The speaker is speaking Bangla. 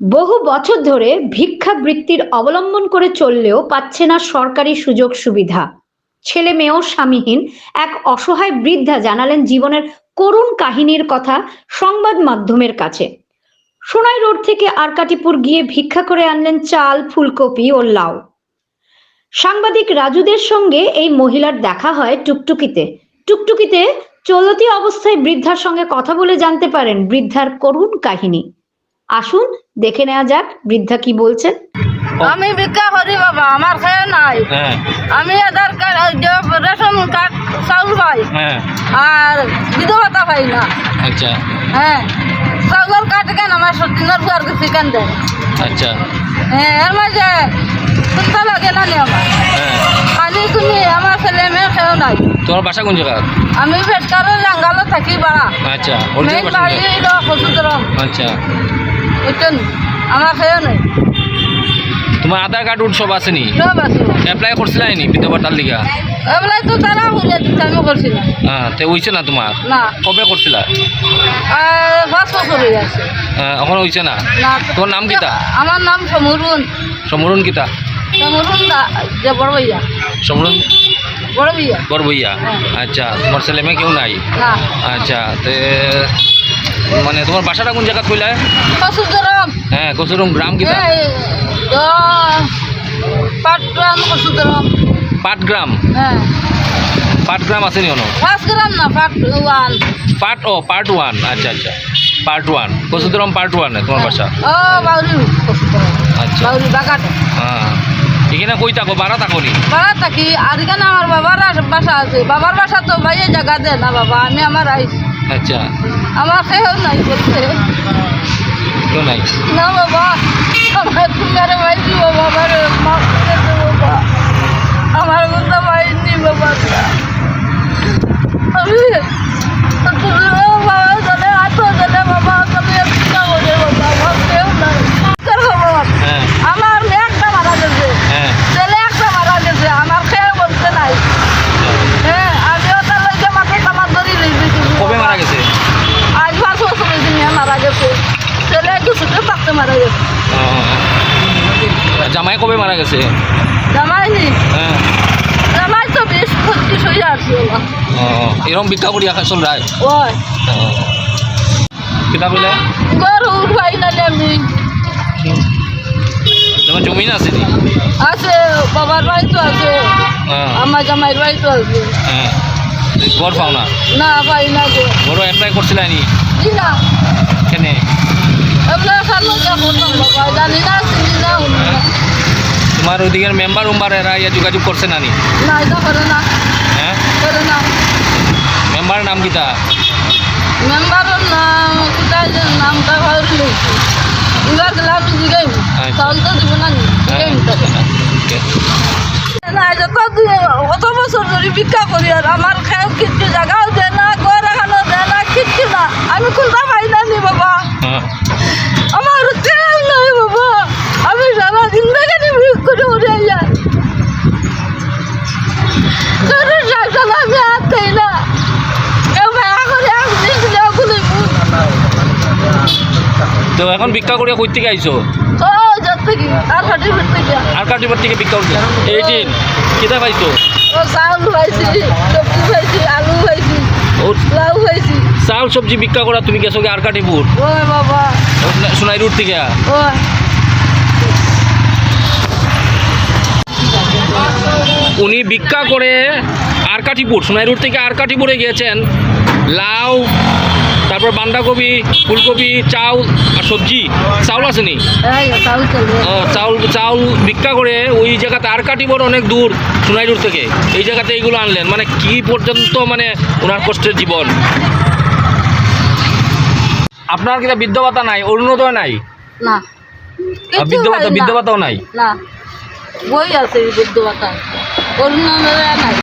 বহু বছর ধরে ভিক্ষাবৃত্তির অবলম্বন করে চললেও পাচ্ছে না সরকারি সুযোগ সুবিধা। ছেলে মেয়েও স্বামীহীন এক অসহায় বৃদ্ধা জানালেন জীবনের করুণ কাহিনীর কথা সংবাদ মাধ্যমের কাছে। সোনাই রোড থেকে আরকাটিপুর গিয়ে ভিক্ষা করে আনলেন চাল, ফুলকপি ও লাউ। সাংবাদিক রাজুদের সঙ্গে এই মহিলার দেখা হয় টুকটুকিতে। টুকটুকিতে চলতি অবস্থায় বৃদ্ধার সঙ্গে কথা বলে জানতে পারেন বৃদ্ধার করুণ কাহিনী। আসুন দেখে নেওয়া যাক বৃদ্ধা কি বলছেন। আমি ভিক্ষা করি বাবা আমার খেয়ে নাই। হ্যাঁ। আমি আধার কার্ড রেশন কার্ড চাউল পাই। হ্যাঁ। আর বিধবতা পাই না। আচ্ছা। হ্যাঁ। চাউলের কার্ড কেন? আমার সতীনের বুয়ার কাছে কেন দেয় আচ্ছা। হ্যাঁ এর মাঝে চিন্তা লাগে না আমার? হ্যাঁ। খালি তুমি আমার ছেলে মেয়ে খেয়েও নাই। তোমার বাসা কোন জায়গা আমি ভেটকারের জাঙ্গালে থাকি বাড়া। আচ্ছা বাড়ি আচ্ছা। বুঝছেন আমার খেয়েও নাই। তোমার আধার কার্ড উঠ সব আসেনি সব আছে। এপ্লাই করছিলাই নি বিধবা তার লিগা এবেলায় তো তারা দিচ্ছে আমি করছি না হ্যাঁ তে হইছে না তোমার না। কবে করছিলা পাঁচ বছর হয়ে গেছে এখন হইছে না? তোর নাম কিতা? আমার নাম সমরুন সমরণ কিতা? সমরুন যে বড় ভাইয়া সমরণ বড় ভাইয়া বড় ভইয়া। আচ্ছা তোমার ছেলে মেয়ে কেউ নাই? আচ্ছা তে মানে তোমার বাসাটা কোন জায়গা কইলা? কসুদরম হ্যাঁ কসুরম গ্রাম কিতা পাটগ্রাম কসুদরম পাটগ্রাম? হ্যাঁ। পাটগ্রাম আছে নি ono পাঁচ গ্রাম না পাট ওয়ান। পার্ট ও পার্ট ওয়ান আচ্ছা আচ্ছা। পার্ট ওয়ান কসুতরম পার্ট ওয়ান তোমার বাসা? ও বাউরি কসুদরম আচ্ছা। বাউরি বাগাট হ্যাঁ। এখানে কই থাকো? বাড়া থাকো নি? বাড়া থাকি আর এখানে আমার বাবার বাসা আছে। বাবার বাসা তো ভাইয়ে জায়গা দেয় না বাবা আমি আমার আইস আচ্ছা। আমার খেয়েও নাই বলছে। কেউ নাই? না বাবা আমার তোমার মাইছি বাবা আমার মাফ করে দে বাবা আমার কথা মাইনি বাবা আমি তুমি বাবা জানে আতো জানে বাবা তুমি চিন্তা করে বাবা আমার কেউ নাই কার খবর? হ্যাঁ আমার মেয়ে একটা মারা গেছে হ্যাঁ ছেলে একটা মারা গেছে আমার খেয়ে বলতে নাই হ্যাঁ আমিও তার লইকে মাথা কামার ধরি লইছি কবে মারা গেছে আজ পাঁচ বছর হয়েছে মেয়ে মারা গেছে ছেলে একটু ছুটে থাকতে মারা গেছে। জামাই কবে মারা গেছে? হ্যাঁ। জামাই তো বিশ পঁচিশ হয়ে আসছে ওলা। ও, এরকম ভিক্ষা করি আকাশ চল রায়? ওই। কিতা বলে গরু উঠাই না আমি। তোমার জমিন আছে নি? আছে বাবার বাড়ি তো আছে। হ্যাঁ। আমার জামাইয়ের বাড়ি তো আছে। হ্যাঁ। ঘর পাও না? না পাই না নি? না। কেনে? তোমার ওইদিকের মেম্বার উম্বার এরা ইয়া যোগাযোগ করছে না নি? না এটা না হ্যাঁ? মেম্বার নাম কিতা? মেম্বারের নাম যে নামটা লইছি এবার দিলাম জিগাই আচ্ছা। তো দিব না হ্যাঁ অত বছর ধরে ভিক্ষা করি আর আমার খেয়ে কিচ্ছু জায়গাও দেয় না ঘর এখানো দেয় না কিচ্ছু না আমি খুলতে পারি না বাবা হ্যাঁ আমার কেউ নাই বাবা আমি সারা জিন্দগানি ভিক করে উঠে কারণ সাইকেল আমি হাত দেই না। তো এখন ভিক্ষা করে কই থেকে আইছো? আর কাটিবার থেকে। ভিক্ষা করছে? এইটিন কিতা পাইছো চাউল পাইছি সবজি পাইছি আলু পাইছি লাউ পাইছি চাউল সবজি ভিক্ষা করা তুমি গেছো আর কাটিপুর সোনাই রুট থেকে ওই উনি ভিক্ষা করে আরকাঠিপুর সোনাই রুট থেকে আরকাঠিপুরে গিয়েছেন। লাউ তারপর বান্ধাকপি ফুলকপি চাউল আর সবজি। চাউল আছে নি এই চাউল চাউল ভিক্ষা করে ওই জায়গাতে আর আরকাটিপুর অনেক দূর সোনাই রুট থেকে। এই জায়গাতে এইগুলো আনলেন। মানে কি পর্যন্ত মানে ওনার কষ্টের জীবন? আপনার কিন্তু বৃদ্ধ ভাতা নাই? অরুণোদয় নাই? না। বৃদ্ধ ভাতা বৃদ্ধ ভাতাও নাই? না। বই আছে বৃদ্ধ ওর অন্য নাই।